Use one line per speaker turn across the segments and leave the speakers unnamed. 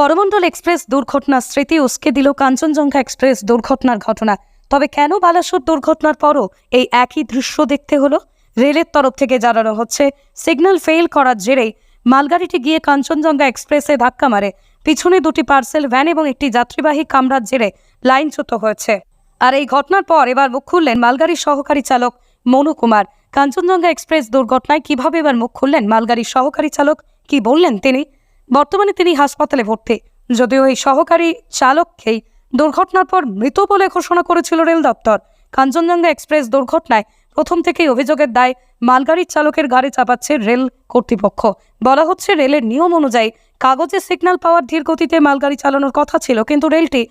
Coromandel express দুর্ঘটনার স্মৃতি উস্কে দিল কাঞ্চনজঙ্ঘা এক্সপ্রেস দুর্ঘটনার ঘটনা। তবে কেন বালাসুর দুর্ঘটনার পরও এই একই দৃশ্য দেখতে হলো? রেলের তরফ থেকে জানানো হচ্ছে, সিগন্যাল ফেল করার জেরেই মালগাড়িটি গিয়ে কাঞ্চনজঙ্ঘা এক্সপ্রেসে ধাক্কা মারে। পিছনে দুটি পার্সেল ভ্যান এবং একটি যাত্রীবাহী কামরার জেরে লাইনচ্যুত হয়েছে। আর এই ঘটনার পর এবার মুখ খুললেন মালগাড়ির সহকারী চালক মনু কুমার। কাঞ্চনজঙ্ঘা এক্সপ্রেস দুর্ঘটনায় কীভাবে এবার মুখ খুললেন মালগাড়ির সহকারী চালক? কি বললেন তিনি? বর্তমানে তিনি হাসপাতালে ভর্তি। যদিও এই সহকারী চালককেই দুর্ঘটনার পর মৃত বলে ঘোষণা করেছিল রেল দপ্তর। কাঞ্চনজঙ্ঘা এক্সপ্রেস দুর্ঘটনায় প্রথম থেকেই অভিযোগের দায় মালগাড়ির চালকের গাড়ি চাপাচ্ছে রেল কর্তৃপক্ষ। বলা হচ্ছে রেলের নিয়ম অনুযায়ী কাগজে সিগন্যাল পাওয়ার ধীর গতিতে মালগাড়ি চালানোর কথা ছিল, কিন্তু রেলটি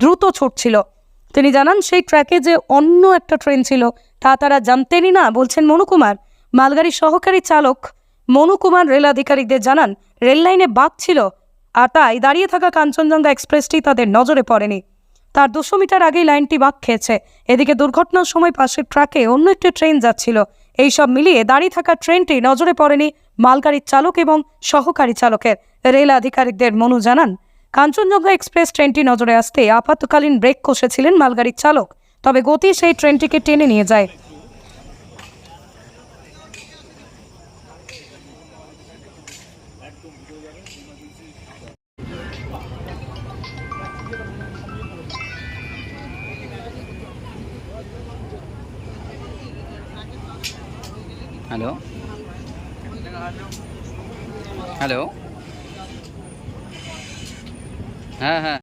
দ্রুত ছুটছিল। তিনি জানান, সেই ট্র্যাকে যে অন্য একটা ট্রেন ছিল, তা তারা জানতেনই না, বলছেন মনুকুমার মালগাড়ির সহকারী চালক মনুকুমার রেল আধিকারিকদের জানান, রেল লাইনে বাঘ ছিল আর তাই দাঁড়িয়ে থাকা কাঞ্চনজঙ্ঘা এক্সপ্রেসটি তাদের নজরে পড়েনি। তার দুশো মিটার আগেই লাইনটি বাঁক খেয়েছে। এদিকে দুর্ঘটনার সময় পাশের ট্রাকে অন্য একটি ট্রেন যাচ্ছিল। এই সব মিলিয়ে দাঁড়িয়ে থাকা ট্রেনটি নজরে পড়েনি মালগাড়ির চালক এবং সহকারী চালকের। রেল আধিকারিকদের মনু জানান, কাঞ্চনজঙ্ঘা এক্সপ্রেস ট্রেনটি নজরে আসতে আপাতকালীন ব্রেক কষেছিলেন মালগাড়ির চালক, তবে গতি সেই ট্রেনটিকে টেনে নিয়ে যায়।
হ্যালো হ্যালো হ্যাঁ হ্যাঁ।